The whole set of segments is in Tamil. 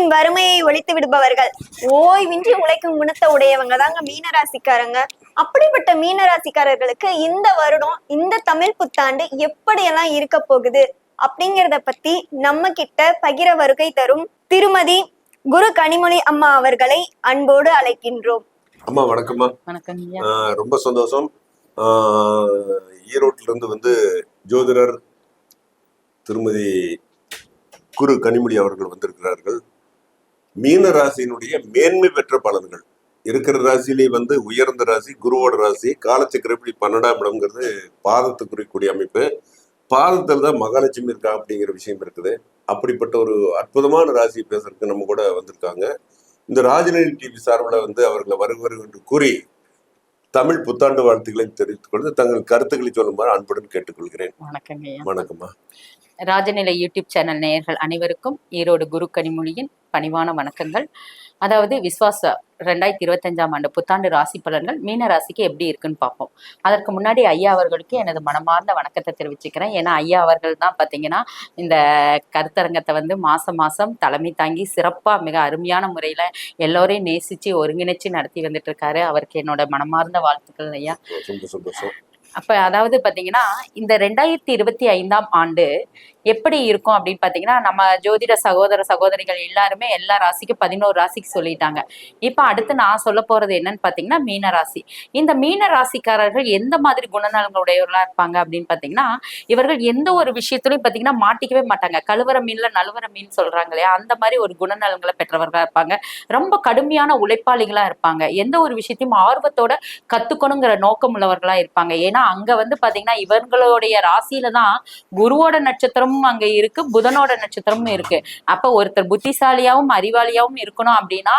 குடும்பத்தின் வறுமையை ஒழித்து விடுபவர்கள். ஓய்வின்றி உழைக்கும் குணத்தை உடையவங்க தாங்க மீனராசிக்காரங்க. அப்படிப்பட்ட மீனராசிக்காரர்களுக்கு இந்த வருடம் இந்த தமிழ் புத்தாண்டு எப்படியெல்லாம் இருக்க போகுது அப்படிங்கிறத பத்தி நம்ம கிட்ட பகிர வருகை தரும் திருமதி குரு கனிமொழி அம்மா அவர்களை அன்போடு அழைக்கின்றோம். அம்மா வணக்கம்மா. வணக்கம் ரொம்ப சந்தோஷம். ஆஹ் ஈரோட்டில இருந்து வந்து ஜோதிடர் திருமதி குரு கனிமொழி அவர்கள் வந்திருக்கிறார்கள். மீன ராசியினுடைய மேன்மை பெற்ற பலன்கள். இருக்கிற ராசியிலே வந்து உயர்ந்த ராசி குருவோட ராசி காலச்சக்கரப்படி பன்னெண்டாம் இடம்ங்கிறது பாதத்தை குறிக்கக்கூடிய அமைப்பு. பாதத்தில் தான் மகாலட்சுமி இருக்கா அப்படிங்கிற விஷயம் இருக்குது. அப்படிப்பட்ட ஒரு அற்புதமான ராசி பேசுறதுக்கு நம்ம கூட வந்திருக்காங்க. இந்த ராஜநிலை டிவி சார்பில் வந்து அவர்களை வருவர் என்று கூறி தமிழ் புத்தாண்டு வாழ்த்துக்களை தெரிவித்துக் கொண்டு தங்கள் கருத்துக்களை சொல்லுமாறு அன்புடன் கேட்டுக்கொள்கிறேன். வணக்கம்மா. ராஜநிலை யூடியூப் சேனல் நேயர்கள் அனைவருக்கும் ஈரோடு குரு கனிமொழியின் பணிவான வணக்கங்கள். அதாவது விஸ்வாச ரெண்டாயிரத்தி இருபத்தஞ்சாம் ஆண்டு புத்தாண்டு ராசி பலன்கள் மீன ராசிக்கு எப்படி இருக்குன்னு பார்ப்போம். அதற்கு முன்னாடி ஐயா அவர்களுக்கு எனது மனமார்ந்த வணக்கத்தை தெரிவிச்சுக்கிறேன். ஏன்னா ஐயா அவர்கள் தான் பார்த்தீங்கன்னா இந்த கருத்தரங்கத்தை வந்து மாசம் மாசம் தலைமை தாங்கி சிறப்பாக மிக அருமையான முறையில் எல்லோரையும் நேசித்து ஒருங்கிணைச்சு நடத்தி வந்துட்டு இருக்காரு. அவருக்கு என்னோட மனமார்ந்த வாழ்த்துக்கள் ஐயா. அப்ப அதாவது பாத்தீங்கன்னா இந்த ரெண்டாயிரத்தி இருபத்தி ஐந்தாம் ஆண்டு எப்படி இருக்கும் அப்படின்னு பாத்தீங்கன்னா நம்ம ஜோதிட சகோதர சகோதரிகள் எல்லாருமே எல்லா ராசிக்கும் பதினோரு ராசிக்கு சொல்லிட்டாங்க. இப்ப அடுத்து நான் சொல்ல போறது என்னன்னு பாத்தீங்கன்னா மீன ராசி. இந்த மீன ராசிக்காரர்கள் எந்த மாதிரி குணநலங்களுடையவர்களா இருப்பாங்க அப்படின்னு பாத்தீங்கன்னா இவர்கள் எந்த ஒரு விஷயத்துலயும் பாத்தீங்கன்னா மாட்டிக்கவே மாட்டாங்க. கழுவற மீன்ல நழுவர மீன் சொல்றாங்க இல்லையா? அந்த மாதிரி ஒரு குணநலங்களை பெற்றவர்களா இருப்பாங்க. ரொம்ப கடுமையான உழைப்பாளிகளா இருப்பாங்க. எந்த ஒரு விஷயத்தையும் ஆர்வத்தோட கத்துக்கணுங்கிற நோக்கம் உள்ளவர்களா இருப்பாங்க. ஏன்னா அங்க வந்து பாத்தீங்கன்னா இவர்களுடைய ராசியில தான் குருவோட நட்சத்திரமும் அங்க இருக்கு புதனோட நட்சத்திரமும் இருக்கு. அப்ப ஒருத்தர் புத்திசாலியாவும் அறிவாளியாவும் இருக்கணும் அப்படின்னா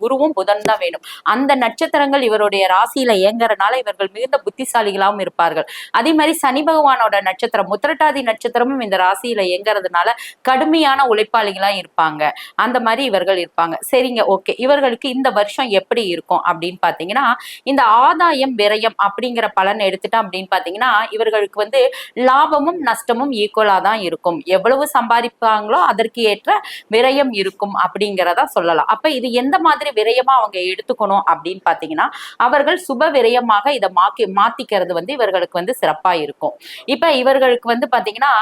குருவும் புதன் தான் வேணும். அந்த நட்சத்திரங்கள் இவருடைய ராசியில இயங்குறனால இவர்கள் மிகுந்த புத்திசாலிகளாகவும் இருப்பார்கள். அதே மாதிரி சனி பகவானோட நட்சத்திரம் முத்திரட்டாதி நட்சத்திரமும் இந்த ராசியில இயங்குறதுனால கடுமையான உழைப்பாளிகளா இருப்பாங்க. அந்த மாதிரி இவர்கள் இருப்பாங்க. சரிங்க ஓகே. இவர்களுக்கு இந்த வருஷம் எப்படி இருக்கும் அப்படின்னு பாத்தீங்கன்னா இந்த ஆதாயம் விரயம் அப்படிங்கிற பலன் எடுத்துட்டோம் அப்படின்னு பாத்தீங்கன்னா இவர்களுக்கு வந்து லாபமும் நஷ்டமும் ஈக்குவலா தான் இருக்கும். எவ்வளவு சம்பாதிப்பாங்களோ அதற்கு ஏற்ற விரயம் இருக்கும் அப்படிங்கிறதா சொல்லலாம். அப்ப இது எந்த மாதிரி விரயமா அவங்க எடுத்துக்கணும் அப்படின்னு பாத்தீங்கன்னா அவர்கள் சுப விரயமாக இதை மாக்கி மாத்திக்கிறது வந்து இவர்களுக்கு வந்து சிறப்பா இருக்கும். இப்ப இவர்களுக்கு வந்து பாத்தீங்கன்னா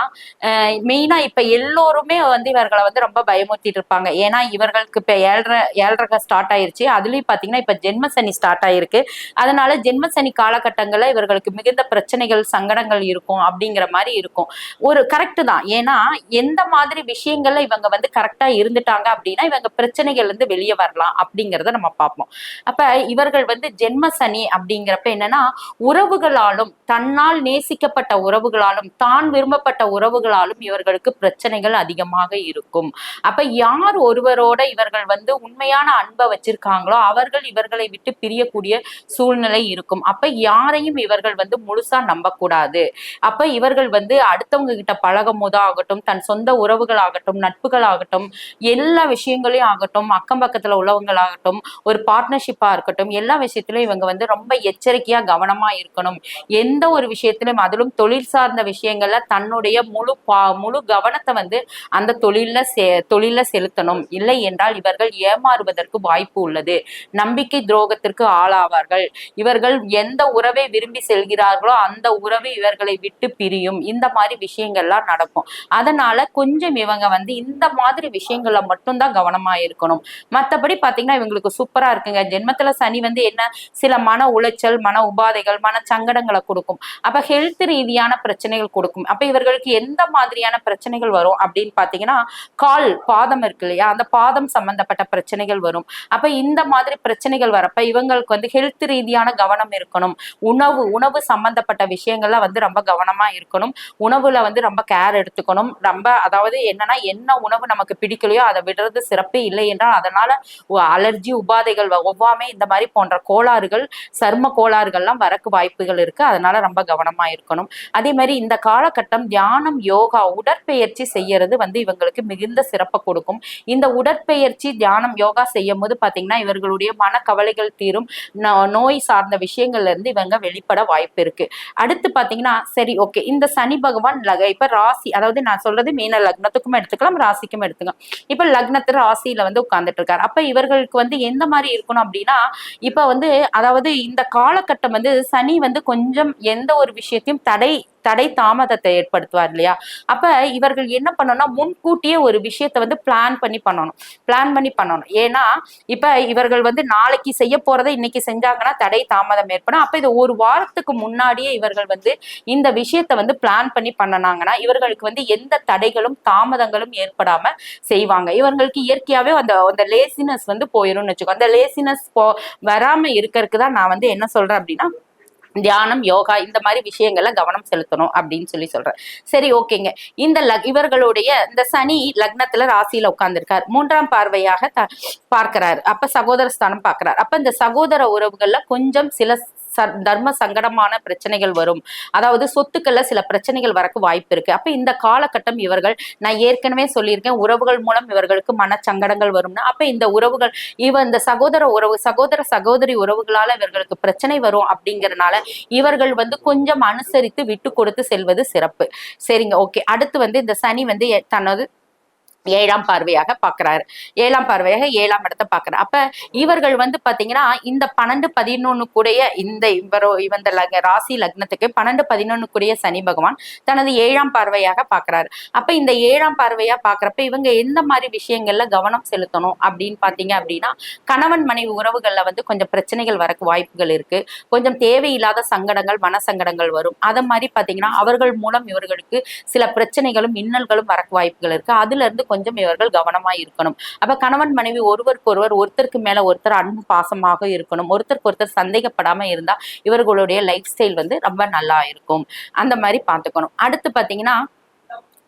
மெயினா இப்ப எல்லோருமே வந்து இவர்களை வந்து ரொம்ப பயமுறுத்திட்டு இருப்பாங்க. ஏன்னா இவர்களுக்கு இப்ப ஏழரை ஏழரை ஸ்டார்ட் ஆயிருச்சு. அதுலயும் பாத்தீங்கன்னா இப்ப ஜென்ம சனி ஸ்டார்ட் ஆயிருக்கு. அதனால ஜென்ம சனி காலகட்டங்கள்ல இவர்களுக்கு மிகுந்த பிரச்சனைகள் சங்கடங்கள் இருக்கும் அப்படிங்கிற மாதிரி இருக்கும். ஒரு கரெக்ட் தான் ஏன்னா எந்த மாதிரி விஷயங்கள்ல இவங்க வந்து கரெக்டா இருந்துட்டாங்க அப்படின்னா இவங்க பிரச்சனைகள் இருந்து வெளியே வரலாம் அப்படிங்கறத நம்ம பார்ப்போம். அப்ப இவர்கள் வந்து ஜென்ம சனி அப்படிங்கிறப்ப என்னன்னா உறவுகளாலும் தன்னால் நேசிக்கப்பட்ட உறவுகளாலும் தான் விரும்பப்பட்ட உறவுகளாலும் இவர்களுக்கு பிரச்சனைகள் அதிகமாக இருக்கும். அப்ப யார் ஒருவரோட இவர்கள் வந்து உண்மையான அன்பை வச்சிருக்காங்களோ அவர்கள் இவர்களை விட்டு பிரியக்கூடிய சூழ்நிலை இருக்கும். அப்ப யாரையும் இவர்கள் வந்து முழுசா நம்பக்கூடாது. அப்ப இவர்கள் வந்து அடுத்தவங்க கிட்ட பழக பழகும் போதோ ஆகட்டும் தன் சொந்த உறவுகள் ஆகட்டும் நட்புகள் ஆகட்டும் எல்லா விஷயங்களையும் ஆகட்டும் அக்கம் பக்கத்துல உள்ளவங்கள் ஆகட்டும் ஒரு பார்ட்னர்ஷிப்பா இருக்கட்டும் எல்லா விஷயத்திலும் இவங்க வந்து ரொம்ப எச்சரிக்கையா கவனமா இருக்கணும். எந்த ஒரு விஷயத்திலும் அதிலும் தொழில் சார்ந்த விஷயங்கள்ல தன்னுடைய முழு பா முழு கவனத்தை வந்து அந்த தொழில செ தொழில செலுத்தணும். இல்லை என்றால் இவர்கள் ஏமாறுவதற்கு வாய்ப்பு உள்ளது. நம்பிக்கை துரோகத்திற்கு ஆளாவார்கள். இவர்கள் எந்த உறவை விரும்பி செல்கிறார்களோ அந்த உறவு இவர்களை விட்டு பிரியும். இந்த மாதிரி விஷயங்கள்லாம் நடக்கும் அதனால கொஞ்சம் இவங்க வந்து இந்த மாதிரி விஷயங்கள்ல மட்டும்தான் கவனமா இருக்கணும். மத்தபடி பாத்தீங்கன்னா இவங்களுக்கு சூப்பரா இருக்குங்க. ஜென்மத்துல சனி வந்து என்ன? சில மன உளைச்சல் மன உபாதைகள் மன சங்கடங்களை கொடுக்கும். அப்ப ஹெல்த் ரீதியான பிரச்சனைகள் கொடுக்கும். அப்ப இவர்களுக்கு எந்த மாதிரியான பிரச்சனைகள் வரும் அப்படின்னு பாத்தீங்கன்னா கால் பாதம் இருக்கு இல்லையா? அந்த பாதம் சம்பந்தப்பட்ட பிரச்சனைகள் வரும். அப்ப இந்த மாதிரி பிரச்சனைகள் வரப்ப இவங்களுக்கு வந்து ஹெல்த் ரீதியான கவனம் இருக்கணும். உணவு உணவு சம்பந்தப்பட்ட விஷயங்கள்ல வந்து ரொம்ப கவனமா இருக்கணும். உணவுல வந்து ரொம்ப கேர் கேர் எடுத்துக்கணும்? ரொம்ப அதாவது என்னன்னா என்ன உணவு நமக்கு பிடிக்கலையோ அதை விடுறது சிறப்பு இல்லை என்றால் அதனால அலர்ஜி உபாதைகள் வ- ஒவ்வாமை இந்த மாதிரி போன்ற கோளாறுகள் சர்ம கோளாறுகள்லாம் வரக்கு வாய்ப்புகள் இருக்கு. அதனால ரொம்ப கவனமா இருக்கணும். அதே மாதிரி இந்த காலகட்டம் தியானம் யோகா உடற்பயிற்சி செய்யறது வந்து இவங்களுக்கு மிகுந்த சிறப்பை கொடுக்கும். இந்த உடற்பயிற்சி தியானம் யோகா செய்யும் போது பாத்தீங்கன்னா இவர்களுடைய மனக்கவலைகள் தீரும். நோ- நோய் சார்ந்த விஷயங்கள்ல இருந்து இவங்க வெளிப்பட வாய்ப்பு இருக்கு. அடுத்து பாத்தீங்கன்னா சரி ஓகே. இந்த சனி பகவான் இப்ப ராசி ராசி அதாவது நான் சொல்றது மீன லக்னத்துக்கும் எடுத்துக்கலாம் ராசிக்கும் எடுத்துக்கலாம். இப்ப லக்னத்து ராசியில வந்து உட்கார்ந்துட்டு இருக்காரு அப்ப இவர்களுக்கு வந்து எந்த மாதிரி இருக்கணும் அப்படின்னா இப்ப வந்து அதாவது இந்த காலகட்டம் வந்து சனி வந்து கொஞ்சம் எந்த ஒரு விஷயத்தையும் தடை தடை தாமதத்தை ஏற்படுத்துவார் இல்லையா? அப்ப இவர்கள் என்ன பண்ணணும்னா முன்கூட்டியே ஒரு விஷயத்தை வந்து பிளான் பண்ணி பண்ணணும். பிளான் பண்ணி பண்ணணும். ஏன்னா இப்ப இவர்கள் வந்து நாளைக்கு செய்ய போறதை இன்னைக்கு செஞ்சாங்கன்னா தடை தாமதம் ஏற்படும். அப்ப இது ஒரு வாரத்துக்கு முன்னாடியே இவர்கள் வந்து இந்த விஷயத்த வந்து பிளான் பண்ணி பண்ணனாங்கன்னா இவர்களுக்கு வந்து எந்த தடைகளும் தாமதங்களும் ஏற்படாம செய்வாங்க. இவர்களுக்கு இயற்கையாவே அந்த அந்த லேசினஸ் வந்து போயிடும்னு வச்சுக்கோ. அந்த லேசினஸ் போ வராம இருக்கிறதுக்கு தான் நான் வந்து என்ன சொல்றேன் அப்படின்னா தியானம் யோகா இந்த மாதிரி விஷயங்கள்ல கவனம் செலுத்தணும் அப்படின்னு சொல்லி சொல்றேன். சரி ஓகேங்க. இந்த லக் இவர்களுடைய இந்த சனி லக்னத்துல ராசியில உட்கார்ந்திருக்கார். மூன்றாம் பார்வையாக பார்க்கிறாரு. அப்ப சகோதர ஸ்தானம் பார்க்கிறார். அப்ப இந்த சகோதர உறவுகள்ல கொஞ்சம் சில தர்ம சங்கடமான பிரச்சனைகள் வரும். அதாவது சொத்துக்கள்ல சில பிரச்சனைகள் வரக்கு வாய்ப்பு இருக்கு. அப்ப இந்த காலகட்டம் இவர்கள் நான் ஏற்கனவே சொல்லியிருக்கேன் உறவுகள் மூலம் இவர்களுக்கு மன சங்கடங்கள் வரும்னா அப்ப இந்த உறவுகள் இவ இந்த சகோதர உறவு சகோதர சகோதரி உறவுகளால இவர்களுக்கு பிரச்சனை வரும் அப்படிங்கறதுனால இவர்கள் வந்து கொஞ்சம் அனுசரித்து விட்டு கொடுத்து செல்வது சிறப்பு. சரிங்க ஓகே. அடுத்து வந்து இந்த சனி வந்து எ- தனது ஏழாம் பார்வையாக பார்க்கிறாரு. ஏழாம் பார்வையாக ஏழாம் இடத்தை பார்க்கறாரு. அப்ப இவர்கள் வந்து பாத்தீங்கன்னா இந்த பன்னெண்டு பதினொன்னு கூடிய இந்த இவரோ இவந்த லக ராசி லக்னத்துக்கு பன்னெண்டு பதினொன்னு கூடிய சனி பகவான் தனது ஏழாம் பார்வையாக பார்க்கறாரு. அப்ப இந்த ஏழாம் பார்வையா பாக்குறப்ப இவங்க எந்த மாதிரி விஷயங்கள்ல கவனம் செலுத்தணும் அப்படின்னு பாத்தீங்க அப்படின்னா கணவன் மனைவி உறவுகள்ல வந்து கொஞ்சம் பிரச்சனைகள் வரக்கு வாய்ப்புகள் இருக்கு. கொஞ்சம் தேவையில்லாத சங்கடங்கள் மன சங்கடங்கள் வரும். அத மாதிரி பாத்தீங்கன்னா அவர்கள் மூலம் இவர்களுக்கு சில பிரச்சனைகளும் இன்னல்களும் வரக்கு வாய்ப்புகள் இருக்கு. அதுல இருந்து கொஞ்சம் இவர்கள் கவனமா இருக்கணும். அப்ப கணவன் மனைவி ஒருவருக்கு ஒருவர் ஒருத்தருக்கு மேல ஒருத்தர் அன்பு பாசமாக இருக்கணும். ஒருத்தருக்கு ஒருத்தர் சந்தேகப்படாம இருந்தா இவர்களுடைய லைஃப் ஸ்டைல் வந்து ரொம்ப நல்லா இருக்கும். அந்த மாதிரி பார்த்துக்கணும். அடுத்து பாத்தீங்கன்னா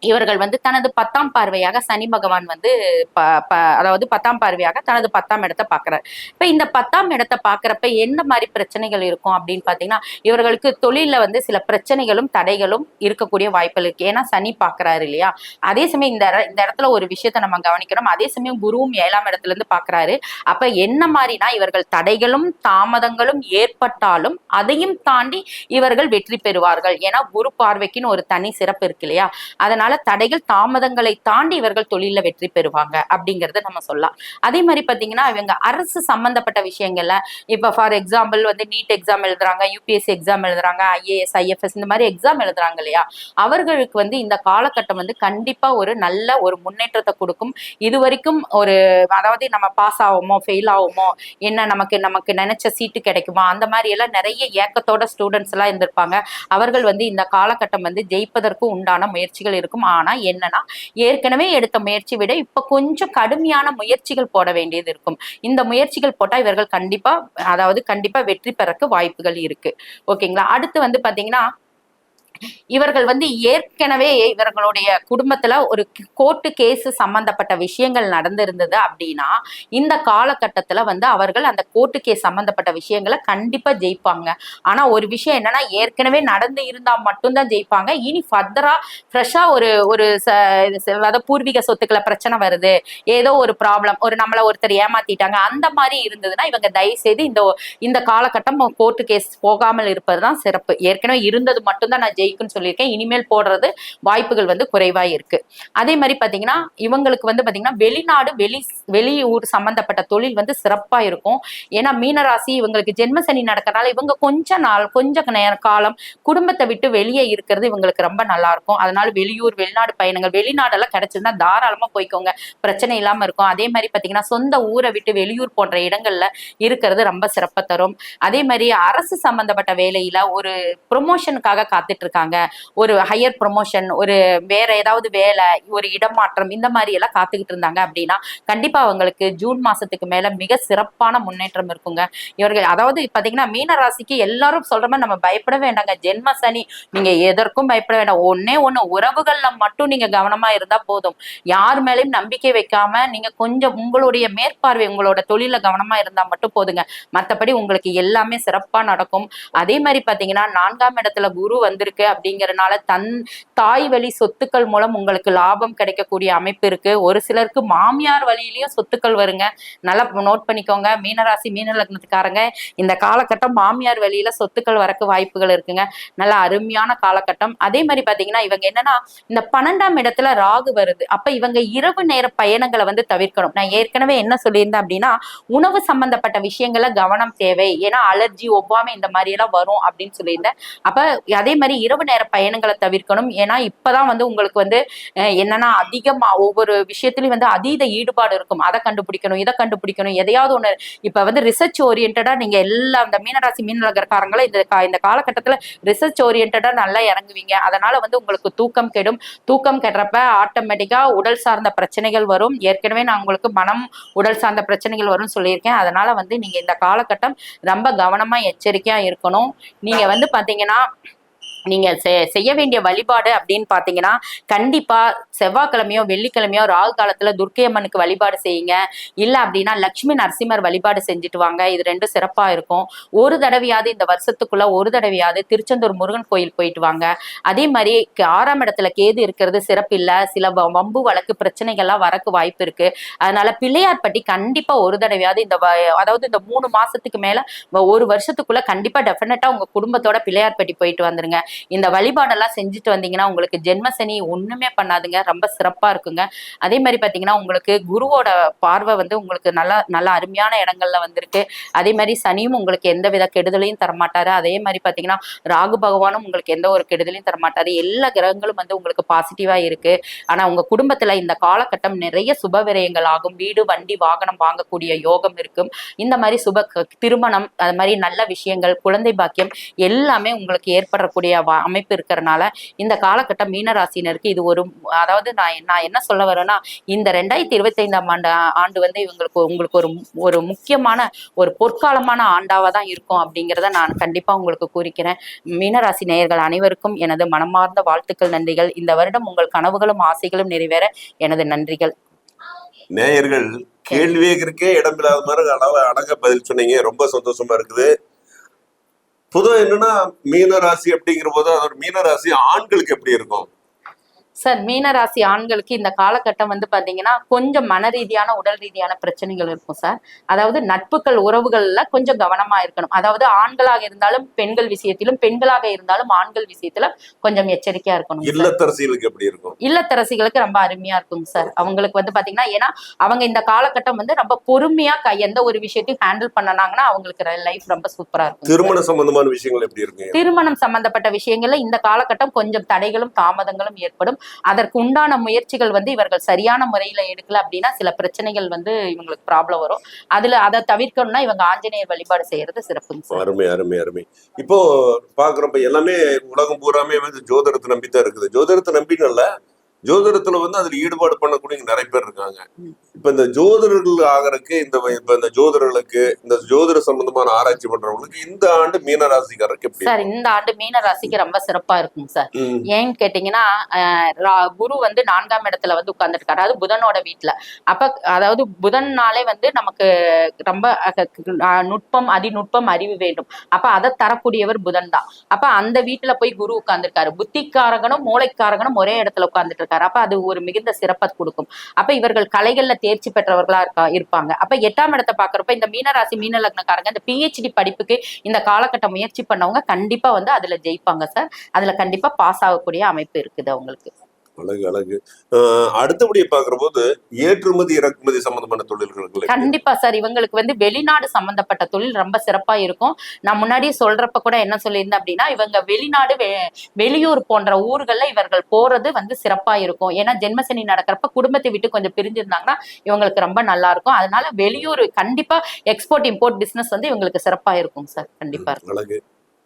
இவர்கள் வந்து தனது பத்தாம் பார்வையாக சனி பகவான் வந்து ப ப அதாவது பத்தாம் பார்வையாக தனது பத்தாம் இடத்தை பார்க்கறாரு. இப்ப இந்த பத்தாம் இடத்தை பாக்குறப்ப என்ன மாதிரி பிரச்சனைகள் இருக்கும் அப்படின்னு பாத்தீங்கன்னா இவர்களுக்கு தொழில வந்து சில பிரச்சனைகளும் தடைகளும் இருக்கக்கூடிய வாய்ப்புகள் இருக்கு. ஏன்னா சனி பார்க்கறாரு இல்லையா? அதே சமயம் இந்த இந்த இடத்துல ஒரு விஷயத்த நம்ம கவனிக்கணும். அதே சமயம் குருவும் ஏழாம் இடத்துல இருந்து பாக்குறாரு அப்ப என்ன மாதிரினா இவர்கள் தடைகளும் தாமதங்களும் ஏற்பட்டாலும் அதையும் தாண்டி இவர்கள் வெற்றி பெறுவார்கள். ஏன்னா குரு பார்வைக்குன்னு ஒரு தனி சிறப்பு இருக்கு இல்லையா? அதனால தடைகள் தாமதங்களை தாண்டி இவர்கள் தொழில வெற்றி பெறுவாங்க அப்படிங்கறத நம்ம சொல்லலாம். அதே மாதிரி பாத்தீங்கன்னா இவங்க அரசு சம்பந்தப்பட்ட விஷயங்கள்ல இப்ப ஃபார் எக்ஸாம்பிள் வந்து நீட் எக்ஸாம் எழுதுறாங்க யூபிஎஸ்சி எக்ஸாம் எழுதுறாங்க ஐஏஎஸ் ஐஎஃப்எஸ் இந்த மாதிரி எக்ஸாம் எழுதுறாங்க இல்லையா? அவர்களுக்கு வந்து இந்த காலகட்டம் வந்து கண்டிப்பா ஒரு நல்ல ஒரு முன்னேற்றத்தை கொடுக்கும். இது வரைக்கும் ஒரு அதாவது நம்ம பாஸ் ஆகுமோ ஃபெயில் ஆகுமோ என்ன நமக்கு நமக்கு நினைச்ச சீட்டு கிடைக்குமா? அந்த மாதிரி எல்லாம் நிறைய ஏக்கத்தோட ஸ்டூடெண்ட்ஸ் எல்லாம் இருந்திருப்பாங்க. அவர்கள் வந்து இந்த காலகட்டம் வந்து ஜெயிப்பதற்கு உண்டான முயற்சிகள் இருக்கும். ஆனா என்னன்னா ஏற்கனவே எடுத்த முயற்சி விட இப்ப கொஞ்சம் கடுமையான முயற்சிகள் போட வேண்டியது இருக்கும். இந்த முயற்சிகள் போட்டா இவர்கள் கண்டிப்பா அதாவது கண்டிப்பா வெற்றி பெறக்கு வாய்ப்புகள் இருக்கு. ஓகேங்களா? அடுத்து வந்து பாத்தீங்கன்னா இவர்கள் வந்து ஏற்கனவே இவர்களுடைய குடும்பத்துல ஒரு கோர்ட்டு கேஸ் சம்பந்தப்பட்ட விஷயங்கள் நடந்திருந்தது அப்படின்னா இந்த காலகட்டத்துல வந்து அவர்கள் அந்த கோர்ட்டு கேஸ் சம்பந்தப்பட்ட விஷயங்களை கண்டிப்பா ஜெயிப்பாங்க. ஆனா ஒரு விஷயம் என்னன்னா ஏற்கனவே நடந்து இருந்தா மட்டும்தான் ஜெயிப்பாங்க. இனி ஃபர்தரா ஃப்ரெஷ்ஷா ஒரு ஒரு அதாவது பூர்வீக சொத்துக்களை பிரச்சனை வருது. ஏதோ ஒரு ப்ராப்ளம் ஒரு நம்மள ஒருத்தர் ஏமாத்திட்டாங்க. அந்த மாதிரி இருந்ததுன்னா இவங்க தயவு செய்து இந்த இந்த காலகட்டம் கோர்ட்டு கேஸ் போகாமல் இருப்பது தான் சிறப்பு. ஏற்கனவே இருந்தது மட்டும்தான் நான் ஜெயிக்குன்னு சொல்லியிருக்கேன். இனிமேல் போடுறது வாய்ப்புகள் வந்து குறைவா இருக்கு. அதே மாதிரி பாத்தீங்கன்னா இவங்களுக்கு வந்து பாத்தீங்கன்னா வெளிநாடு வெளி வெளியூர் சம்பந்தப்பட்ட தொழில் வந்து சிறப்பா இருக்கும். ஏன்னா மீனராசி இவங்களுக்கு ஜென்ம சனி இவங்க கொஞ்ச நாள் கொஞ்ச நேர காலம் குடும்பத்தை விட்டு வெளியே இருக்கிறது இவங்களுக்கு ரொம்ப நல்லா இருக்கும். அதனால வெளியூர் வெளிநாடு பயணங்கள் வெளிநாடெல்லாம் கிடைச்சிருந்தா தாராளமா போய்க்கோங்க. பிரச்சனை இல்லாம இருக்கும். அதே மாதிரி பாத்தீங்கன்னா சொந்த ஊரை விட்டு வெளியூர் போன்ற இடங்கள்ல இருக்கிறது ரொம்ப சிறப்பை தரும். அதே மாதிரி அரசு சம்பந்தப்பட்ட வேலையில ஒரு ப்ரொமோஷனுக்காக காத்துட்டு இருக்காங்க. இருக்காங்க ஒரு ஹையர் ப்ரொமோஷன் ஒரு வேற ஏதாவது வேலை ஒரு இடமாற்றம் இந்த மாதிரி எல்லாம் காத்துக்கிட்டு இருந்தாங்க அப்படின்னா கண்டிப்பா அவங்களுக்கு ஜூன் மாசத்துக்கு மேல மிக சிறப்பான முன்னேற்றம் இருக்குங்க. இவர்கள் அதாவது பாத்தீங்கன்னா மீன ராசிக்கு எல்லாரும் சொல்ற மாதிரி நம்ம பயப்பட வேண்டாங்க. ஜென்ம சனி நீங்க எதற்கும் பயப்பட வேண்டாம். ஒன்னே ஒண்ணு உறவுகள்ல மட்டும் நீங்க கவனமா இருந்தா போதும். யார் மேலையும் நம்பிக்கை வைக்காம நீங்க கொஞ்சம் உங்களுடைய மேற்பார்வை உங்களோட தொழில கவனமா இருந்தா மட்டும் போதுங்க. மத்தபடி உங்களுக்கு எல்லாமே சிறப்பா நடக்கும். அதே மாதிரி பாத்தீங்கன்னா நான்காம் இடத்துல குரு வந்திருக்கு. அப்படிங்கறனால தன் தாய் வழி சொத்துக்கள் மூலம் உங்களுக்கு லாபம் கிடைக்கக்கூடிய அமைப்பு இருக்கு. ஒரு சிலருக்கு மாமியார் வழியிலயும் சொத்துக்கள் வருங்க. நல்லா நோட் பண்ணிக்கோங்க. மீனராசி மீன லக்னத்துக்காரங்க இந்த காலகட்டம் மாமியார் வழியில சொத்துக்கள் வரக்கு வாய்ப்புகள் இருக்குங்க. நல்ல அருமையான காலகட்டம். அதே மாதிரி பாத்தீங்கன்னா இவங்க என்னன்னா இந்த பன்னெண்டாம் இடத்துல ராகு வருது. அப்ப இவங்க இரவு நேர பயணங்களை வந்து தவிர்க்கணும். நான் ஏற்கனவே என்ன சொல்லியிருந்தேன் அப்படின்னா உணவு சம்பந்தப்பட்ட விஷயங்கள கவனம் தேவை. ஏன்னா அலர்ஜி ஒவ்வாமை இந்த மாதிரி எல்லாம் வரும் அப்படின்னு சொல்லியிருந்தேன். அப்ப அதே மாதிரி இரவு நேர பயணங்களை தவிர்க்கணும். ஏன்னா இப்பதான் வந்து உங்களுக்கு வந்து என்னன்னா அதிகமா ஒவ்வொரு விஷயத்துலயும் வந்து அதீத ஈடுபாடு இருக்கும். அதை கண்டுபிடிக்கணும் இதை கண்டுபிடிக்கணும் எதையாவது ஒண்ணு. இப்ப வந்து ரிசர்ச் ஓரியன்டா நீங்க எல்லா இந்த மீனராசி மீனலகரக்காரங்களும் இந்த கா- இந்த காலகட்டத்துல ரிசர்ச் ஓரியன்டா நல்லா இறங்குவீங்க. அதனால வந்து உங்களுக்கு தூக்கம் கெடும். தூக்கம் கெடுறப்ப ஆட்டோமேட்டிக்கா உடல் சார்ந்த பிரச்சனைகள் வரும். ஏற்கனவே நான் உங்களுக்கு மனம் உடல் சார்ந்த பிரச்சனைகள் வரும்னு சொல்லியிருக்கேன். அதனால வந்து நீங்க இந்த காலகட்டம் ரொம்ப கவனமா எச்சரிக்கையா இருக்கணும். நீங்க வந்து பாத்தீங்கன்னா நீங்க செ- செய்ய வேண்டிய வழிபாடு அப்படின்னு பாத்தீங்கன்னா கண்டிப்பா செவ்வாய்க்கிழமையோ வெள்ளிக்கிழமையோ ராகு காலத்துல துர்க்கை அம்மனுக்கு வழிபாடு செய்யுங்க. இல்ல அப்படின்னா லட்சுமி நரசிம்மர் வழிபாடு செஞ்சுட்டு வாங்க. இது ரெண்டும் சிறப்பா இருக்கும். ஒரு தடவையாவது இந்த வருஷத்துக்குள்ள ஒரு தடவையாவது திருச்செந்தூர் முருகன் கோயில் போயிட்டு வாங்க. அதே மாதிரி ஆறாம் இடத்துல கேது இருக்கிறது சிறப்பு இல்ல. சில வ- வம்பு வழக்கு பிரச்சனைகள்லாம் வரக்கு வாய்ப்பு இருக்கு. அதனால பிள்ளையார்பட்டி கண்டிப்பா ஒரு தடவையாவது இந்த வ- அதாவது இந்த மூணு மாசத்துக்கு மேல ஒரு வருஷத்துக்குள்ள கண்டிப்பா டெஃபினட்டா உங்க குடும்பத்தோட பிள்ளையார்பட்டி போயிட்டு வந்துருங்க. இந்த வழிபாடெல்லாம் செஞ்சுட்டு வந்தீங்கன்னா உங்களுக்கு ஜென்ம சனி ஒண்ணுமே பண்ணாதுங்க. ரொம்ப சிறப்பா இருக்குங்க. அதே மாதிரி பாத்தீங்கன்னா உங்களுக்கு குருவோட பார்வை வந்து உங்களுக்கு நல்லா நல்ல அருமையான இடங்கள்ல வந்திருக்கு. அதே மாதிரி சனியும் உங்களுக்கு எந்த வித கெடுதலையும் தரமாட்டாரு. அதே மாதிரி பாத்தீங்கன்னா ராகு பகவானும் உங்களுக்கு எந்த ஒரு கெடுதலையும் தரமாட்டாரு. எல்லா கிரகங்களும் வந்து உங்களுக்கு பாசிட்டிவா இருக்கு. ஆனா உங்க குடும்பத்துல இந்த காலகட்டம் நிறைய சுப விரயங்கள் ஆகும். வீடு வண்டி வாகனம் வாங்கக்கூடிய யோகம் இருக்கும். இந்த மாதிரி சுப க- திருமணம் அது மாதிரி நல்ல விஷயங்கள் குழந்தை பாக்கியம் எல்லாமே உங்களுக்கு ஏற்படக்கூடிய அமைப்பு இருக்கிறனால இந்த காலகட்டம் மீனராசினருக்கு இது ஒரு அதாவது நான் நான் என்ன சொல்ல வரேன்னா இந்த ரெண்டாயிரத்தி இருபத்தி ஐந்தாம் ஆண்டு ஆண்டு வந்து இவங்களுக்கு உங்களுக்கு ஒரு ஒரு முக்கியமான ஒரு பொற்காலமான ஆண்டாவா தான் இருக்கும் அப்படிங்கிறத நான் கண்டிப்பா உங்களுக்கு கூறிக்கிறேன். மீனராசி நேயர்கள் அனைவருக்கும் எனது மனமார்ந்த வாழ்த்துக்கள் நன்றிகள். இந்த வருடம் உங்கள் கனவுகளும் ஆசைகளும் நிறைவேற எனது நன்றிகள். நேயர்கள் கேள்வி கேட்கறக்கே இடமில்லாத மாதிரி அளவு அடங்க பதில் சொன்னீங்க. ரொம்ப சந்தோஷமா இருக்குது. பொதுவாக என்னன்னா மீன ராசி அப்படிங்கிற போது அதோட மீன ராசி ஆண்களுக்கு எப்படி இருக்கும்? சார் மீனராசி ஆண்களுக்கு இந்த காலகட்டம் வந்து பாத்தீங்கன்னா கொஞ்சம் மன ரீதியான உடல் ரீதியான பிரச்சனைகள் இருக்கும் சார் அதாவது நட்புகள் உறவுகள்ல கொஞ்சம் கவனமா இருக்கணும். அதாவது ஆண்களாக இருந்தாலும் பெண்கள் விஷயத்திலும் பெண்களாக இருந்தாலும் ஆண்கள் விஷயத்துல கொஞ்சம் எச்சரிக்கையா இருக்கணும். இல்லத்தரசிகளுக்கு எப்படி இருக்கும்? இல்லத்தரசிகளுக்கு ரொம்ப அருமையா இருக்கும் சார் அவங்களுக்கு வந்து பாத்தீங்கன்னா ஏன்னா அவங்க இந்த காலகட்டம் வந்து ரொம்ப பொறுமையா க- எந்த ஒரு விஷயத்தையும் ஹேண்டில் பண்ணனாங்கன்னா அவங்களுக்கு லைஃப் ரொம்ப சூப்பரா இருக்கும். திருமண சம்பந்தமான விஷயங்கள் எப்படி இருக்குங்க திருமணம் சம்பந்தப்பட்ட விஷயங்கள்ல இந்த காலகட்டம் கொஞ்சம் தடைகளும் தாமதங்களும் ஏற்படும். அதற்கு உண்டான முயற்சிகள் வந்து இவர்கள் சரியான முறையில எடுக்கல அப்படின்னா சில பிரச்சனைகள் வந்து இவங்களுக்கு ப்ராப்ளம் வரும். அதுல அதை தவிர்க்கணும்னா இவங்க ஆஞ்சநேயர் வழிபாடு செய்யறது சிறப்பு அருமை அருமை அருமை. இப்போ பாக்குறப்ப எல்லாமே உலகம் பூராமே வந்து ஜோதிடத்தை நம்பித்தான் இருக்குது. ஜோதிடத்தை நம்பினல்ல ஜோதிடத்துல வந்து அதுல ஈடுபாடு பண்ணக்கூடிய நிறைய பேர் இருக்காங்க. இப்ப இந்த ஜோதிடர்கள் ஆகறதுக்கு இந்த இப்ப இந்த ஜோதிடர்களுக்கு இந்த ஜோதிட சம்பந்தமான ஆராய்ச்சி பண்றவங்களுக்கு இந்த ஆண்டு மீன ராசிக்காரருக்கு சார் இருக்கும்? இந்த ஆண்டு மீன ராசிக்கு ரொம்ப சிறப்பா இருக்குங்க சார். ஏன்னு கேட்டீங்கன்னா குரு வந்து நான்காம் இடத்துல வந்து உட்கார்ந்துருக்காரு அதாவது புதனோட வீட்டுல அப்ப அதாவது புதன்னாலே வந்து நமக்கு ரொம்ப நுட்பம் அதிநுட்பம் அறிவு வேண்டும் அப்ப அதை தரக்கூடியவர் புதன் தான் அப்ப அந்த வீட்டுல போய் குரு உட்கார்ந்துருக்காரு புத்திக்காரகனும் மூளைக்காரகனும் ஒரே இடத்துல உட்கார்ந்துட்டு இருக்காரு அப்ப அது ஒரு மிகுந்த சிறப்பை கொடுக்கும். அப்ப இவர்கள் கலைகள்ல தேர்ச்சி பெற்றவர்களா இருக்கா இருப்பாங்க. அப்ப எட்டாம் இடத்தை பாக்குறப்ப இந்த மீனராசி மீன லக்னக்காரங்க இந்த பிஹெச்டி படிப்புக்கு இந்த காலகட்ட முயற்சி பண்ணவங்க கண்டிப்பா வந்து அதுல ஜெயிப்பாங்க சார். அதுல கண்டிப்பா பாஸ் ஆகக்கூடிய அமைப்பு இருக்குது அவங்களுக்கு. அழகு அழகு. அடுத்தபடியே பாக்குற போது ஏற்றுமதி இறக்குமதி சம்பந்தமான எப்படி? கண்டிப்பா சார். இவங்களுக்கு வந்து வெளிநாடு சம்பந்தப்பட்ட தொழில் ரொம்ப சிறப்பா இருக்கும். நான் முன்னாடியே சொல்றப்ப கூட என்ன சொல்லியிருந்தேன் அப்படின்னா இவங்க வெளிநாடு வெளியூர் போன்ற ஊர்கள்ல இவர்கள் போறது வந்து சிறப்பா இருக்கும். ஏன்னா ஜென்மசனி நடக்கிறப்ப குடும்பத்தை விட்டு கொஞ்சம் பிரிஞ்சிருந்தாங்கன்னா இவங்களுக்கு ரொம்ப நல்லா இருக்கும். அதனால வெளியூர் கண்டிப்பா எக்ஸ்போர்ட் இம்போர்ட் பிசினஸ் வந்து இவங்களுக்கு சிறப்பா இருக்கும் சார். கண்டிப்பா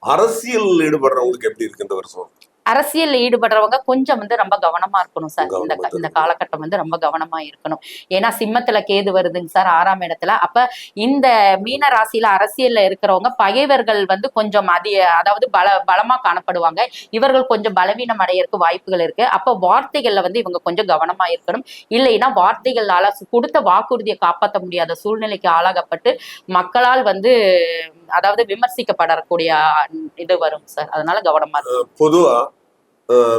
அரசியல் ஈடுபடுறவங்களுக்கு எப்படி இருக்கு இந்த வருஷம்? அரசியல்ல ஈடுபடுறவங்க கொஞ்சம் வந்து ரொம்ப கவனமா இருக்கணும் சார். இந்த இந்த. காலகட்டம் வந்து ரொம்ப கவனமா இருக்கணும். ஏன்னா சிம்மத்துல கேது வருதுங்க சார் ஆறாம் இடத்துல. அப்ப இந்த மீன ராசியில அரசியல்ல இருக்கிறவங்க பகைவர்கள் வந்து கொஞ்சம் அதிக அதாவது பல பலமா காணப்படுவாங்க. இவர்கள் கொஞ்சம் பலவீனம் அடையறதுக்கு வாய்ப்புகள் இருக்கு. அப்ப வார்த்தைகள்ல வந்து இவங்க கொஞ்சம் கவனமா இருக்கணும். இல்லைன்னா வார்த்தைகளால கொடுத்த வாக்குறுதியை காப்பாற்ற முடியாத சூழ்நிலைக்கு ஆளாகப்பட்டு மக்களால் வந்து அதாவது விமர்சிக்கப்படக்கூடிய இது வரும் சார். அதனால கவனமா இருக்கும் பொதுவா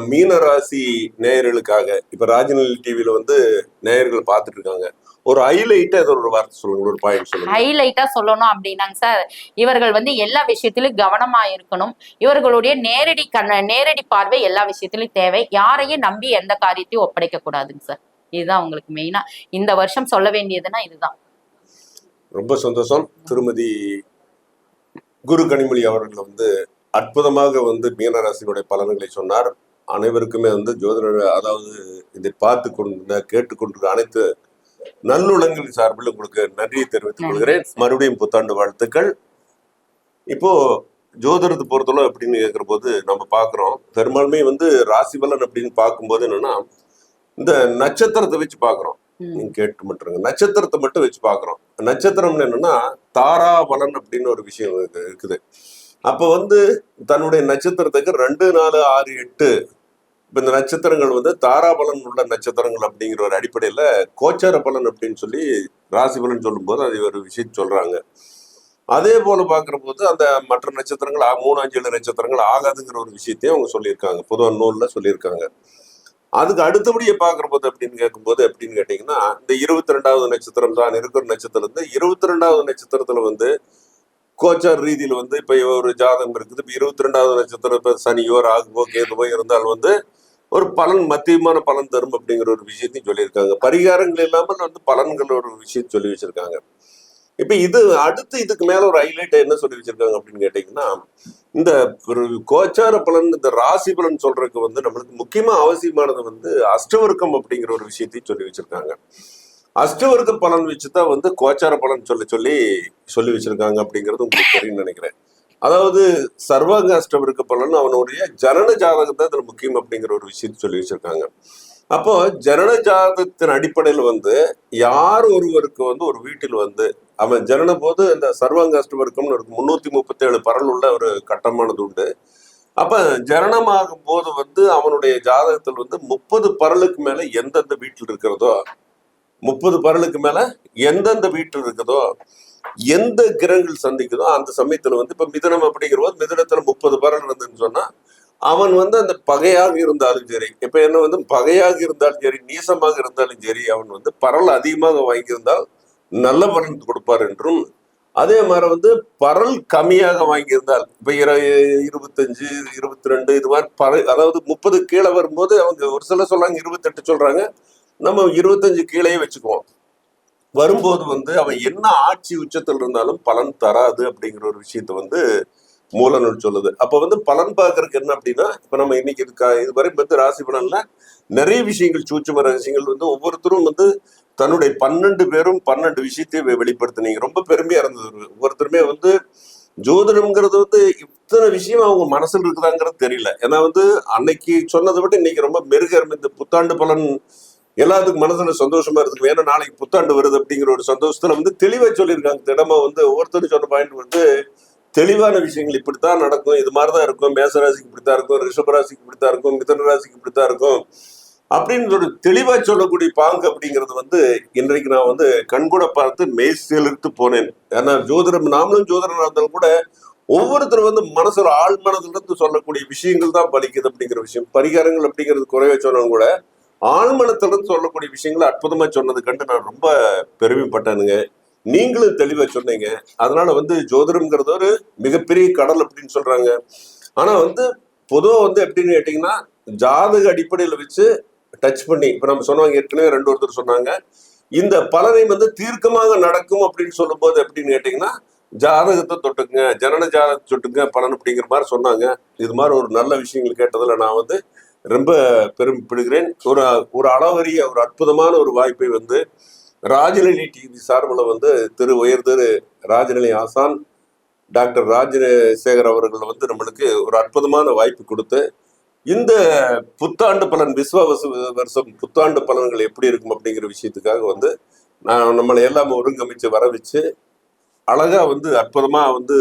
மீன ராசி நேயர்களுக்காக இப்ப ராஜநிலை டிவில வந்து நேயர்கள் பார்த்துட்டு இருக்காங்க ஒரு ஹைலைட்டா ஏதோ ஒரு வார்த்தை சொல்லுங்க ஒரு பாயிண்ட் சொல்லுங்க. ஹைலைட்டா சொல்லணும் அப்படின்னாங்க சார். இவர்கள் வந்து எல்லா விஷயத்திலும் கவனமா இருக்கணும். இவர்களுடைய நேரடி கண்ண நேரடி பார்வை எல்லா விஷயத்திலும் தேவை. யாரையும் நம்பி எந்த காரியத்தையும் ஒப்படைக்க கூடாதுங்க சார். இதுதான் உங்களுக்கு மெயினா இந்த வருஷம் சொல்ல வேண்டியதுன்னா இதுதான். ரொம்ப சந்தோஷம். திருமதி குரு கனிமொழி அவர்கள் வந்து அற்புதமாக வந்து மீனராசினுடைய பலன்களை சொன்னார். அனைவருக்குமே வந்து ஜோதிடர் அதாவது இதை பார்த்து கொண்டு கேட்டுக்கொண்டிருக்க அனைத்து நல்லுளங்கள் சார்பில் உங்களுக்கு நன்றியை தெரிவித்துக் கொள்கிறேன். மறுபடியும் புத்தாண்டு வாழ்த்துக்கள். இப்போ ஜோதிடத்தை பொறுத்தளவு அப்படின்னு கேட்கிற போது நம்ம பார்க்குறோம். பெரும்பான்மை வந்து ராசி பலன் அப்படின்னு பார்க்கும்போது என்னன்னா இந்த நட்சத்திரத்தை வச்சு பார்க்குறோம். நீங்க கேட்டு மட்டுருங்க. நட்சத்திரத்தை மட்டும் வச்சு பார்க்குறோம். நட்சத்திரம்னு என்னன்னா தாராபலன் அப்படின்னு ஒரு விஷயம் இருக்கு- இருக்குது. அப்போ வந்து தன்னுடைய நட்சத்திரத்துக்கு ரெண்டு நாலு ஆறு எட்டு. இப்போ இந்த நட்சத்திரங்கள் வந்து தாராபலன் உள்ள நட்சத்திரங்கள் அப்படிங்கிற ஒரு அடிப்படையில் கோச்சார பலன் அப்படின்னு சொல்லி ராசி பலன் சொல்லும்போது அது ஒரு விஷயம் சொல்கிறாங்க அதே போல் பார்க்குற போது அந்த மற்ற நட்சத்திரங்கள் மூணு அஞ்சு ஏழு நட்சத்திரங்கள் ஆகாதுங்கிற ஒரு விஷயத்தையும் அவங்க சொல்லியிருக்காங்க. பொதுவாக நூலில் சொல்லியிருக்காங்க. அதுக்கு அடுத்தபடியே பார்க்குற போது அப்படின்னு கேட்கும்போது அப்படின்னு கேட்டிங்கன்னா இந்த இருபத்தி ரெண்டாவது நட்சத்திரம் தான் இருக்கிற நட்சத்திரம் வந்து இருபத்தி ரெண்டாவது நட்சத்திரத்தில் வந்து கோச்சார் ரீதியில் வந்து இப்போ ஒரு ஜாதகம் இருக்குது. இப்போ இருபத்தி ரெண்டாவது நட்சத்திரம் இப்போ சனியோ ராகுவோ கேதுவோ இருந்தால் வந்து ஒரு பலன் மத்தியமான பலன் தரும் அப்படிங்கிற ஒரு விஷயத்தையும் சொல்லியிருக்காங்க. பரிகாரங்கள் இல்லாமல் வந்து பலன்கள் ஒரு விஷயம் சொல்லி வச்சிருக்காங்க. இப்ப இது அடுத்து இதுக்கு மேல ஒரு ஹைலைட் என்ன சொல்லி வச்சிருக்காங்க அப்படின்னு கேட்டீங்கன்னா இந்த ஒரு கோச்சார பலன் இந்த ராசி பலன் சொல்றதுக்கு வந்து நம்மளுக்கு முக்கியமா அவசியமானது வந்து அஷ்டவர்க்கம் அப்படிங்கிற ஒரு விஷயத்தையும் சொல்லி வச்சிருக்காங்க. அஷ்டவர்க்க பலன் வச்சுதான் வந்து கோச்சார பலன் சொல்லி சொல்லி சொல்லி வச்சிருக்காங்க அப்படிங்கிறது உங்களுக்கு தெரியும் நினைக்கிறேன். அதாவது சர்வாங்க அஷ்டவர்க்க பலன் அவனுடைய ஜனன ஜாதகம் தான் இதுல முக்கியம் அப்படிங்கிற ஒரு விஷயத்தை சொல்லி வச்சிருக்காங்க. அப்போ ஜனன ஜாதகத்தின் அடிப்படையில் வந்து யார் ஒருவருக்கு வந்து ஒரு வீட்டில் வந்து அவன் ஜனன போது இந்த சர்வாங்க அஷ்டவர்க்கம்னு முந்நூத்தி முன்னூத்தி முப்பத்தி ஏழு பரல் உள்ள ஒரு கட்டமானது உண்டு. அப்ப ஜனனமாகும் போது வந்து அவனுடைய ஜாதகத்தில் வந்து முப்பது பரலுக்கு மேல எந்தெந்த வீட்டில் இருக்கிறதோ முப்பது பரலுக்கு மேல எந்தெந்த வீட்டில் இருக்குதோ எந்த கிரகங்கள் சந்திக்குதோ அந்த சமயத்துல வந்து இப்ப மிதனம் அப்படிங்கிற போது மிதனத்துல முப்பது பரல் இருந்துன்னு சொன்னா அவன் வந்து அந்த பகையாக இருந்தாலும் சரி இப்ப என்ன வந்து பகையாக இருந்தாலும் சரி நீசமாக இருந்தாலும் சரி அவன் வந்து பரல் அதிகமாக வாங்கியிருந்தால் நல்ல பலன் கொடுப்பார் என்றும் அதே மாதிரி வந்து பரல் கம்மியாக வாங்கியிருந்தால் இப்ப இர இருபத்தஞ்சு இருபத்தி ரெண்டு இது மாதிரி பர அதாவது முப்பது கீழே வரும்போது அவங்க ஒரு சில சொல்றாங்க இருபத்தெட்டு சொல்றாங்க நம்ம இருபத்தஞ்சு கீழே வச்சுக்குவோம். வரும்போது வந்து அவன் என்ன ஆட்சி உச்சத்தில் இருந்தாலும் பலன் தராது அப்படிங்கிற ஒரு விஷயத்த வந்து மூலநூல் சொல்லுது. அப்ப வந்து பலன் பார்க்கறதுக்கு என்ன அப்படின்னா இப்ப நம்ம இன்னைக்கு இருக்கா இதுவரை வந்து ராசி பலன்ல நிறைய விஷயங்கள் சூட்சும ரகசியங்கள் வந்து ஒவ்வொருத்தரும் வந்து தன்னுடைய பன்னெண்டு பேரும் பன்னெண்டு விஷயத்தையும் வெ- ரொம்ப பெருமையா இருந்தது ஒவ்வொருத்தருமே வந்து ஜோதிடம்ங்கிறது வந்து இத்தனை விஷயம் அவங்க மனசுல இருக்குதாங்கிறது தெரியல. ஏன்னா வந்து அன்னைக்கு சொன்னதை விட இன்னைக்கு ரொம்ப மெருகரம் இந்த புத்தாண்டு பலன் எல்லாத்துக்கும் மனசுல சந்தோஷமா இருக்கு ஏன்னா நாளைக்கு புத்தாண்டு வருது அப்படிங்கிற ஒரு சந்தோஷத்துல வந்து தெளிவா சொல்லியிருக்காங்க. திடமா வந்து ஒவ்வொருத்தரும் சொன்ன பாயிண்ட் வந்து தெளிவான விஷயங்கள் இப்படித்தான் நடக்கும். இது மாதிரிதான் இருக்கும். மேசராசிக்கு இப்படித்தான் இருக்கும். ரிஷபராசிக்கு இப்படித்தான் இருக்கும். மிதன ராசிக்கு இப்படித்தான் இருக்கும். அப்படின்னு ஒரு தெளிவா சொல்லக்கூடிய பாங்கு அப்படிங்கிறது வந்து இன்றைக்கு நான் வந்து கண்கூட பார்த்து மெய் போனேன். ஏன்னா ஜோதிடம் நாமளும் ஜோதிடம் இருந்தாலும் கூட ஒவ்வொருத்தரும் வந்து மனசுல ஆழ் மனதுல இருந்து சொல்லக்கூடிய விஷயங்கள் தான் பலிக்குது அப்படிங்கிற விஷயம். பரிகாரங்கள் அப்படிங்கிறது குறைய சொன்னாலும் கூட ஆழ்மனத்திலிருந்து சொல்லக்கூடிய விஷயங்களை அற்புதமா சொன்னது கண்டு நான் ரொம்ப பெருமைப்பட்டேனுங்க. நீங்களும் தெளிவா சொன்னீங்க. அதனால வந்து ஜோதிடம்ங்கிறது ஒரு மிகப்பெரிய கடல் அப்படின்னு சொல்றாங்க. ஆனா வந்து பொதுவாக வந்து எப்படின்னு கேட்டீங்கன்னா ஜாதக அடிப்படையில வச்சு டச் பண்ணி இப்ப நம்ம சொன்னாங்க ஏற்கனவே ரெண்டு ஒருத்தர் சொன்னாங்க. இந்த பலனை வந்து தீர்க்கமாக நடக்கும் அப்படின்னு சொல்லும்போது எப்படின்னு கேட்டீங்கன்னா ஜாதகத்தை தொட்டுக்குங்க ஜனன ஜாதகத்தை தொட்டுங்க பலன் அப்படிங்கிற மாதிரி சொன்னாங்க. இது மாதிரி ஒரு நல்ல விஷயங்கள் கேட்டதுல நான் வந்து ரொம்ப பெருமைப்படுகிறேன் ஒரு ஒரு அளவரிய ஒரு அற்புதமான ஒரு வாய்ப்பை வந்து ராஜநிலை டிவி சார்பில் வந்து திரு உயர்திரு ராஜநிலை ஆசான் டாக்டர் ராஜசேகர் அவர்கள் வந்து நம்மளுக்கு ஒரு அற்புதமான வாய்ப்பு கொடுத்து இந்த புத்தாண்டு பலன் விஸ்வ வருஷம் புத்தாண்டு பலன்கள் எப்படி இருக்கும் அப்படிங்கிற விஷயத்துக்காக வந்து நான் நம்மளை எல்லாம் ஒருங்கமைச்சு வர வச்சு அழகாக வந்து அற்புதமாக வந்து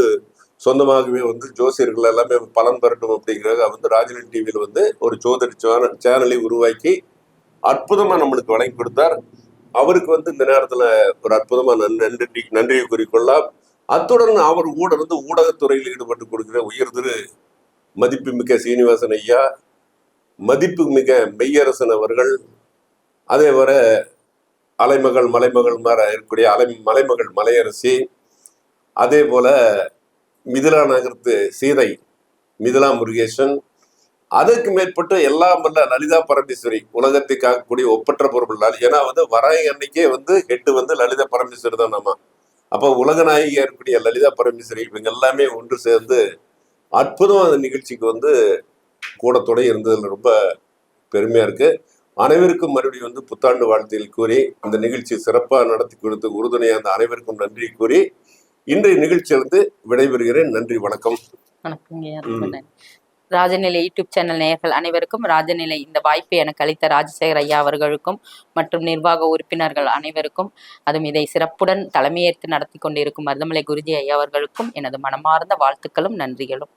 சொந்தமாகவே வந்து ஜோசியர்கள் எல்லாமே பலன் பெறட்டும் அப்படிங்கிறத வந்து ராஜினி டிவியில் வந்து ஒரு ஜோதிட சேனல் சேனலை உருவாக்கி அற்புதமாக நம்மளுக்கு வழங்கி கொடுத்தார். அவருக்கு வந்து இந்த நேரத்தில் ஒரு அற்புதமாக நன்- நன்றி நன்றியை கூறிக்கொள்ளலாம். அத்துடன் அவர் ஊட வந்து ஊடகத்துறையில் ஈடுபட்டு கொடுக்கிற உயர்திரு மதிப்புமிக்க சீனிவாசன் ஐயா மதிப்புமிக்க மெய்யரசன் அவர்கள் அதே வர அலைமகள் மலைமகள் மாற இருக்கக்கூடிய அலை மலைமகள் மலையரசி அதே போல மிதிலா நகரத்து சீதை மிதிலா முருகேசன் அதற்கு மேற்பட்டு எல்லாம் வல்ல லலிதா பரமேஸ்வரி. உலகத்தை காக்கக்கூடிய ஒப்பற்ற பொருள் ஏன்னா வந்து வராய் அன்னைக்கே வந்து ஹெட்டு வந்து லலிதா பரமேஸ்வரி தான் நம்ம. அப்போ உலக நாயகியா இருக்கக்கூடிய லலிதா பரமேஸ்வரி இவங்க எல்லாமே ஒன்று சேர்ந்து அற்புதம் அந்த நிகழ்ச்சிக்கு வந்து கூடத்தோட இருந்ததுல ரொம்ப பெருமையா இருக்கு. அனைவருக்கும் மறுபடியும் வந்து புத்தாண்டு வாழ்த்துகள் கூறி அந்த நிகழ்ச்சி சிறப்பாக நடத்தி கொடுத்து உறுதுணையாக அந்த அனைவருக்கும் நன்றி கூறி இன்றைய நிகழ்ச்சியிலிருந்து விடைபெறுகிறேன். நன்றி வணக்கம். ராஜநிலை யூடியூப் சேனல் நேயர்கள் அனைவருக்கும் ராஜநிலை இந்த வாய்ப்பை எனக்கு அளித்த ராஜசேகர் ஐயா அவர்களுக்கும் மற்றும் நிர்வாக உறுப்பினர்கள் அனைவருக்கும் அதுவும் இதை சிறப்புடன் தலைமையேற்று நடத்தி கொண்டிருக்கும் மருதமலை குருஜி ஐயா அவர்களுக்கும் எனது மனமார்ந்த வாழ்த்துக்களும் நன்றிகளும்.